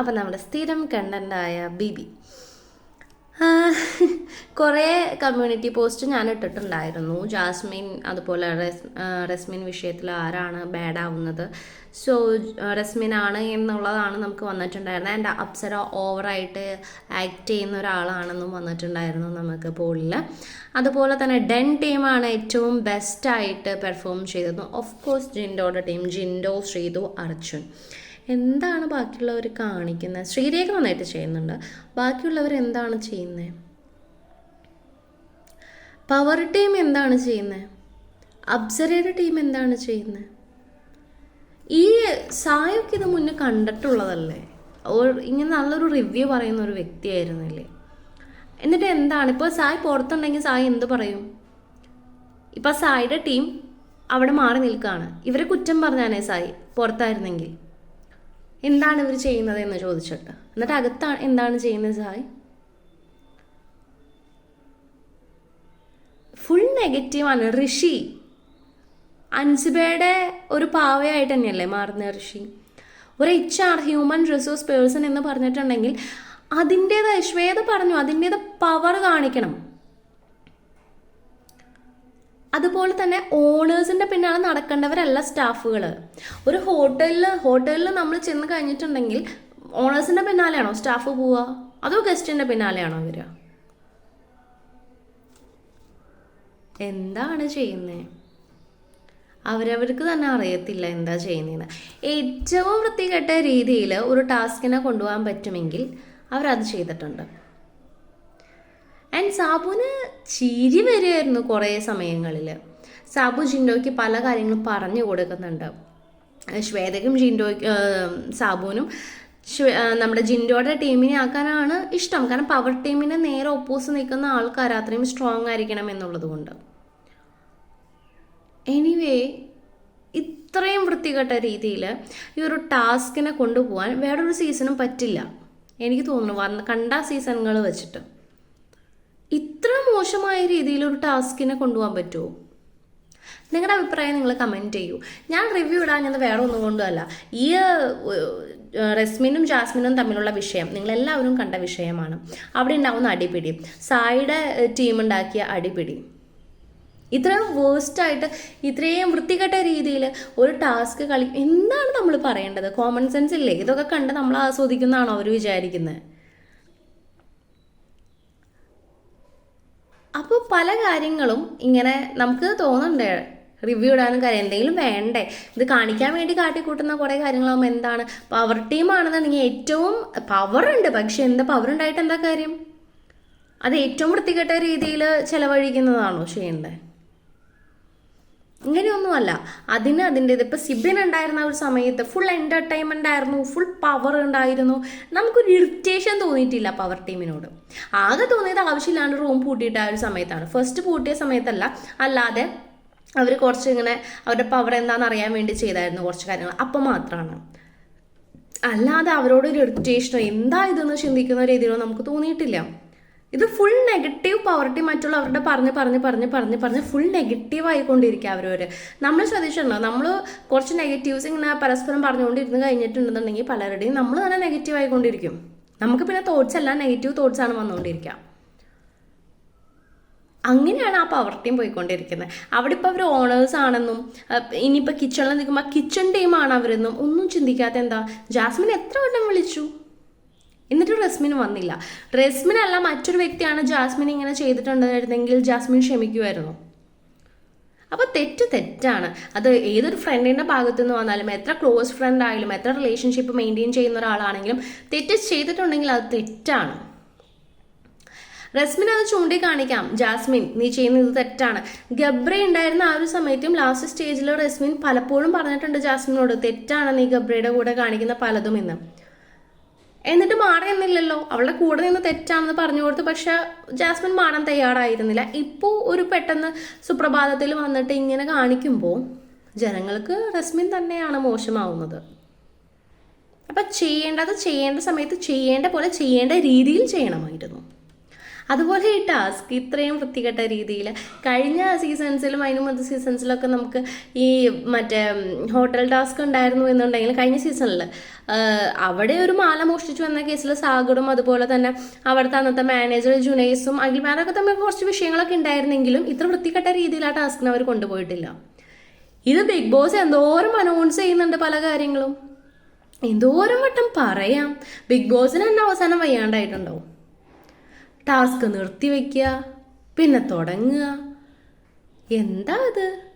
അപ്പം നമ്മുടെ സ്ഥിരം കണ്ടന്റായ ബിബി. കുറേ കമ്മ്യൂണിറ്റി പോസ്റ്റ് ഞാൻ ഇട്ടിട്ടുണ്ടായിരുന്നു. ജാസ്മിൻ അതുപോലെ റെസ് റെസ്മിൻ വിഷയത്തിൽ ആരാണ് ബാഡാവുന്നത് സോ റെസ്മിൻ ആണ് എന്നുള്ളതാണ് നമുക്ക് വന്നിട്ടുണ്ടായിരുന്നത്. ആൻഡ് അപ്സര ഓവറായിട്ട് ആക്ട് ചെയ്യുന്ന ഒരാളാണെന്നും വന്നിട്ടുണ്ടായിരുന്നു നമുക്ക് പോളിൽ അതുപോലെ തന്നെ ഡെൻ ടീമാണ് ഏറ്റവും ബെസ്റ്റായിട്ട് പെർഫോം ചെയ്തത്. ഓഫ് കോഴ്സ് ജിൻഡോയുടെ ടീം ജിൻഡോ ശ്രീതു അർജുൻ. എന്താണ് ബാക്കിയുള്ളവർ കാണിക്കുന്നത്? ശ്രീരേഖ നന്നായിട്ട് ചെയ്യുന്നുണ്ട്. ബാക്കിയുള്ളവർ എന്താണ് ചെയ്യുന്നത് പവർ ടീം എന്താണ് ചെയ്യുന്നത് അബ്സരയുടെ ടീം എന്താണ് ചെയ്യുന്നത് ഈ സായൊക്കെ ഇത് മുന്നേ കണ്ടിട്ടുള്ളതല്ലേ? ഇങ്ങനെ നല്ലൊരു റിവ്യൂ പറയുന്ന ഒരു വ്യക്തിയായിരുന്നില്ലേ എന്നിട്ട് എന്താണ്? ഇപ്പോൾ സായ് പുറത്തുണ്ടെങ്കിൽ സായ് എന്ത് പറയും? ഇപ്പം സായിയുടെ ടീം അവിടെ മാറി നിൽക്കുകയാണ് ഇവരെ കുറ്റം പറഞ്ഞാനേ സായി പുറത്തായിരുന്നെങ്കിൽ. എന്താണ് ഇവർ ചെയ്യുന്നത് എന്ന് ചോദിച്ചിട്ട്. എന്നിട്ട് അകത്താണ് എന്താണ് ചെയ്യുന്നത് സായി? ഫുൾ നെഗറ്റീവാണ് ഋഷി. അൻസിബയുടെ ഒരു പാവയായിട്ട് തന്നെയല്ലേ മാറുന്ന ഋഷി? ഒരു H R human resource person എന്ന് പറഞ്ഞിട്ടുണ്ടെങ്കിൽ അതിന്റേതായ ശ്വേത പറഞ്ഞു അതിന്റേത് പവർ കാണിക്കണം. അതുപോലെ തന്നെ ഓണേഴ്സിന്റെ പിന്നാലെ നടക്കേണ്ടവരല്ല സ്റ്റാഫുകൾ ഒരു ഹോട്ടലിൽ ഹോട്ടലിൽ നമ്മൾ ചെന്ന് കഴിഞ്ഞിട്ടുണ്ടെങ്കിൽ ഓണേഴ്സിന്റെ പിന്നാലെയാണോ സ്റ്റാഫ് പോവുക? അതോ ഗസ്റ്റിന്റെ പിന്നാലെയാണോ വരിക? എന്താണ് ചെയ്യുന്നത് അവരവർക്ക് തന്നെ അറിയത്തില്ല എന്താ ചെയ്യുന്നതെന്ന് ഏറ്റവും വൃത്തികെട്ട രീതിയിൽ ഒരു ടാസ്കിനെ കൊണ്ടുപോകാൻ പറ്റുമെങ്കിൽ അവരത് ചെയ്തിട്ടുണ്ട്. ആൻഡ് സാബുന് ചിരി വരുമായിരുന്നു കുറേ സമയങ്ങളിൽ സാബു ജിൻഡോയ്ക്ക് പല കാര്യങ്ങളും പറഞ്ഞു കൊടുക്കുന്നുണ്ട്. ശ്വേതയ്ക്കും ജിൻഡോ സാബുവിനും നമ്മുടെ ജിൻഡോയുടെ ടീമിനെ ആക്കാനാണ് ഇഷ്ടം. കാരണം പവർ ടീമിനെ നേരെ ഒപ്പോസ് നിൽക്കുന്ന ആൾക്കാർ അത്രയും സ്ട്രോങ് ആയിരിക്കണം എന്നുള്ളത് കൊണ്ട്. എനിവേ ഇത്രയും വൃത്തികെട്ട രീതിയിൽ ഈ ഒരു ടാസ്കിനെ കൊണ്ടുപോകാൻ വേറൊരു സീസണും പറ്റില്ല. എനിക്ക് തോന്നുന്നു കണ്ട സീസണുകൾ വെച്ചിട്ട്. ഇത്ര മോശമായ രീതിയിൽ ഒരു ടാസ്കിനെ കൊണ്ടുപോകാൻ പറ്റുമോ? നിങ്ങളുടെ അഭിപ്രായം നിങ്ങൾ കമന്റ് ചെയ്യൂ. ഞാൻ റിവ്യൂ ഇടാഞ്ഞത് വേറെ ഒന്നും കൊണ്ടുമല്ല ഈ റെസ്മിനും ജാസ്മിനും തമ്മിലുള്ള വിഷയം നിങ്ങളെല്ലാവരും കണ്ട വിഷയമാണ്. അവിടെ ഉണ്ടാവുന്ന അടിപിടി. സായിയുടെ ടീം ഉണ്ടാക്കിയ അടിപിടി. ഇത്രയും വേസ്റ്റായിട്ട് ഇത്രയും വൃത്തികെട്ട രീതിയിൽ ഒരു ടാസ്ക് കളി എന്താണ് നമ്മൾ പറയേണ്ടത്? കോമൺ സെൻസ് ഇല്ലേ? ഇതൊക്കെ കണ്ട് നമ്മൾ ആസ്വദിക്കുന്നതാണോ അവർ വിചാരിക്കുന്നത് അപ്പോൾ പല കാര്യങ്ങളും ഇങ്ങനെ നമുക്ക് തോന്നണ്ടേ റിവ്യൂ ഇടാനും കാര്യം എന്തെങ്കിലും വേണ്ടേ? ഇത് കാണിക്കാൻ വേണ്ടി കാട്ടിക്കൂട്ടുന്ന കുറേ കാര്യങ്ങളാകുമ്പോൾ എന്താണ്? പവർ ടീമാണെന്നുണ്ടെങ്കിൽ ഏറ്റവും പവർ ഉണ്ട്. പക്ഷെ എന്താ പവർ ഉണ്ടായിട്ട് എന്താ കാര്യം? അത് ഏറ്റവും വൃത്തികെട്ട രീതിയിൽ ചിലവഴിക്കുന്നതാണോ ചെയ്യേണ്ടത് ഇങ്ങനെയൊന്നുമല്ല. അതിന് അതിന്റെത്. ഇപ്പോൾ സിബിൻ ഉണ്ടായിരുന്ന ഒരു സമയത്ത് ഫുൾ എന്റർടൈൻമെന്റ് ആയിരുന്നു ഫുൾ പവർ ഉണ്ടായിരുന്നു. നമുക്കൊരു ഇറിറ്റേഷൻ തോന്നിയിട്ടില്ല പവർ ടീമിനോട്. ആകെ തോന്നിയത് ആവശ്യമില്ലാണ്ട് റൂം പൂട്ടിയിട്ട ആ ഒരു സമയത്താണ്. ഫസ്റ്റ് പൂട്ടിയ സമയത്തല്ല അല്ലാതെ അവർ കുറച്ച് ഇങ്ങനെ അവരുടെ പവർ എന്താണെന്ന് അറിയാൻ വേണ്ടി ചെയ്തായിരുന്നു കുറച്ച് കാര്യങ്ങൾ. അപ്പം മാത്രമാണ് അല്ലാതെ അവരോടൊരു ഇറിറ്റേഷനോ എന്താ ഇതെന്ന് ചിന്തിക്കുന്ന രീതിയിലോ നമുക്ക് തോന്നിയിട്ടില്ല. ഇത് ഫുൾ നെഗറ്റീവ് പവർട്ടി മറ്റുള്ളവരുടെ പറഞ്ഞ് പറഞ്ഞ് പറഞ്ഞ് പറഞ്ഞ് പറഞ്ഞ് ഫുൾ നെഗറ്റീവ് ആയിക്കൊണ്ടിരിക്കുക അവരവർ നമ്മൾ ശ്രദ്ധിച്ചിട്ടുണ്ടോ? നമ്മൾ കുറച്ച് നെഗറ്റീവ്സ് ഇങ്ങനെ പരസ്പരം പറഞ്ഞുകൊണ്ടിരുന്ന് കഴിഞ്ഞിട്ടുണ്ടെന്നുണ്ടെങ്കിൽ പലരുടെയും നമ്മൾ തന്നെ നെഗറ്റീവ് ആയിക്കൊണ്ടിരിക്കും. നമുക്ക് പിന്നെ തോട്ട്സ് എല്ലാം നെഗറ്റീവ് തോട്ട്സ് ആണ് വന്നുകൊണ്ടിരിക്കുക അങ്ങനെയാണ് ആ പവർ ടീം പോയിക്കൊണ്ടിരിക്കുന്നത് അവിടെ ഇപ്പോൾ അവർ ഓണേഴ്സ് ആണെന്നും ഇനിയിപ്പോൾ കിച്ചണിൽ നിൽക്കുമ്പോൾ കിച്ചൺ ടീമാണ് അവരെന്നും ഒന്നും ചിന്തിക്കാത്ത എന്താ? ജാസ്മിൻ എത്ര വട്ടം വിളിച്ചു? എന്നിട്ട് റസ്മിൻ വന്നില്ല. റസ്മിൻ അല്ല മറ്റൊരു വ്യക്തിയാണ് ജാസ്മിൻ ഇങ്ങനെ ചെയ്തിട്ടുണ്ടായിരുന്നെങ്കിൽ ജാസ്മിൻ ക്ഷമിക്കുമായിരുന്നു. അപ്പോൾ തെറ്റ് തെറ്റാണ്. അത് ഏതൊരു ഫ്രണ്ടിന്റെ ഭാഗത്തു നിന്ന് വന്നാലും എത്ര ക്ലോസ് ഫ്രണ്ട് ആയാലും എത്ര റിലേഷൻഷിപ്പ് മെയിന്റെയിൻ ചെയ്യുന്ന ഒരാളാണെങ്കിലും തെറ്റ് ചെയ്തിട്ടുണ്ടെങ്കിൽ അത് തെറ്റാണ്. റസ്മിൻ അത് ചൂണ്ടിക്കാണിക്കാം. ജാസ്മിൻ നീ ചെയ്യുന്നത് തെറ്റാണ്. ഗബ്ര ഉണ്ടായിരുന്ന ആ ഒരു സമയത്തും ലാസ്റ്റ് സ്റ്റേജിൽ റസ്മിൻ പലപ്പോഴും പറഞ്ഞിട്ടുണ്ട് ജാസ്മിനോട് തെറ്റാണ് നീ ഗബ്രയുടെ കൂടെ കാണിക്കുന്ന പലതും എന്ന്. എന്നിട്ട് മാറിയെന്നില്ലല്ലോ അവളുടെ കൂടെ നിന്ന് തെറ്റാണെന്ന് പറഞ്ഞു കൊടുത്തു പക്ഷെ ജാസ്മിൻ മാറാൻ തയ്യാറായിരുന്നില്ല. ഇപ്പോൾ ഒരു പെട്ടെന്ന് സുപ്രഭാതത്തിൽ വന്നിട്ട് ഇങ്ങനെ കാണിക്കുമ്പോൾ ജനങ്ങൾക്ക് റസ്മിൻ തന്നെയാണ് മോശമാവുന്നത്. അപ്പം ചെയ്യേണ്ടത് ചെയ്യേണ്ട സമയത്ത് ചെയ്യേണ്ട പോലെ ചെയ്യേണ്ട രീതിയിൽ ചെയ്യണമായിരുന്നു. അതുപോലെ ഈ ടാസ്ക് ഇത്രയും വൃത്തികെട്ട രീതിയിൽ കഴിഞ്ഞ സീസൺസിലും അതിനു മുമ്പ് സീസൺസിലൊക്കെ നമുക്ക് ഈ മറ്റേ ഹോട്ടൽ ടാസ്ക് ഉണ്ടായിരുന്നു എന്നുണ്ടെങ്കിൽ കഴിഞ്ഞ സീസണിൽ അവിടെ ഒരു മാല മോഷ്ടിച്ചു വന്ന കേസിൽ സാഗറും അതുപോലെ തന്നെ അവിടുത്തെ അന്നത്തെ മാനേജർ ജുനൈസും അഖിൽമാരൊക്കെ തമ്മിൽ കുറച്ച് വിഷയങ്ങളൊക്കെ ഉണ്ടായിരുന്നെങ്കിലും ഇത്ര വൃത്തികെട്ട രീതിയിൽ ആ ടാസ്കിന് അവർ കൊണ്ടുപോയിട്ടില്ല. ഇത് ബിഗ് ബോസ് എന്തോരം അനൗൺസ് ചെയ്യുന്നുണ്ട് പല കാര്യങ്ങളും. എന്തോരം വട്ടം പറയാം. ബിഗ് ബോസിന് തന്നെ അവസാനം വയ്യാണ്ടായിട്ടുണ്ടാവും. ടാസ്ക് നിർത്തിവെക്കുക പിന്നെ തുടങ്ങുക. എന്താ ഇത്